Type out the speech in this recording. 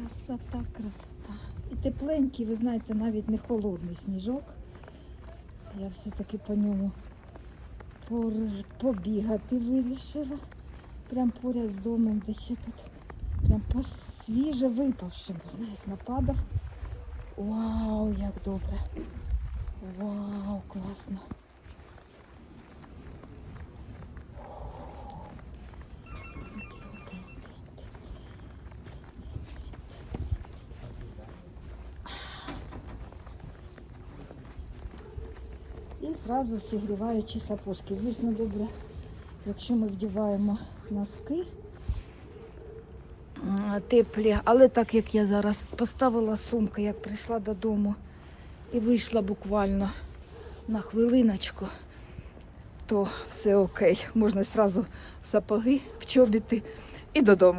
Красота, красота. І тепленький, ви знаєте, навіть не холодний сніжок. Я все-таки по ньому побігати вирішила. Прям поряд з домом, де ще тут прям по свіже випавшим, знаєте, нападав. Вау, як добре. Вау, класно. І зразу сігріваючі сапожки. Звісно, добре, якщо ми вдіваємо носки теплі, але так як я зараз поставила сумку, як прийшла додому і вийшла буквально на хвилиночку, то все окей. Можна зразу сапоги, в чобіти і додому.